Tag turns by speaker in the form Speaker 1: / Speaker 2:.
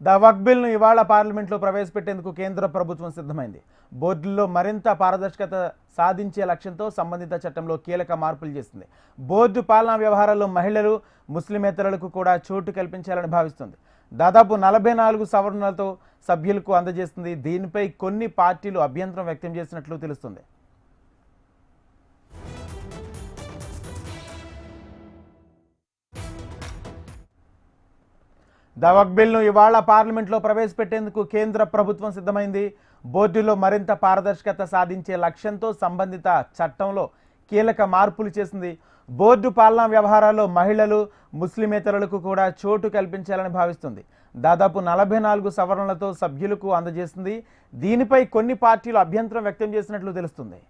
Speaker 1: The వక్ బిల్ను ఇవాళ పార్లమెంట్లో ప్రవేశపెట్టేందుకు కేంద్ర ప్రభుత్వం సిద్ధమైంది. బోర్డుల్లో మరింత పారదర్శకత సాధించే లక్ష్యంతో సంబంధిత చట్టంలో కీలక మార్పులు చేసింది. బోర్డు పాలనా వ్యవహారాల్లో మహిళలు ముస్లిమేతరులకు కూడా చోటు కల్పించాలని భావిస్తుంది. దాదాపు నలభై నాలుగు సవరణలతో సభ్యులకు అందజేస్తుంది. దీనిపై కొన్ని పార్టీలు అభ్యంతరం వ్యక్తం చేసినట్లు తెలుస్తుంది. ద బిల్ను ఇవాళ పార్లమెంట్లో ప్రవేశపెట్టేందుకు కేంద్ర ప్రభుత్వం సిద్ధమైంది. బోర్డులో మరింత పారదర్శకత సాధించే లక్ష్యంతో సంబంధిత చట్టంలో కీలక మార్పులు చేసింది. బోర్డు పాలనా వ్యవహారాల్లో మహిళలు ముస్లిమేతరులకు కూడా చోటు కల్పించాలని భావిస్తుంది. దాదాపు నలభై నాలుగు సవరణలతో సభ్యులకు అందజేసింది. దీనిపై కొన్ని పార్టీలు అభ్యంతరం వ్యక్తం చేసినట్లు తెలుస్తుంది.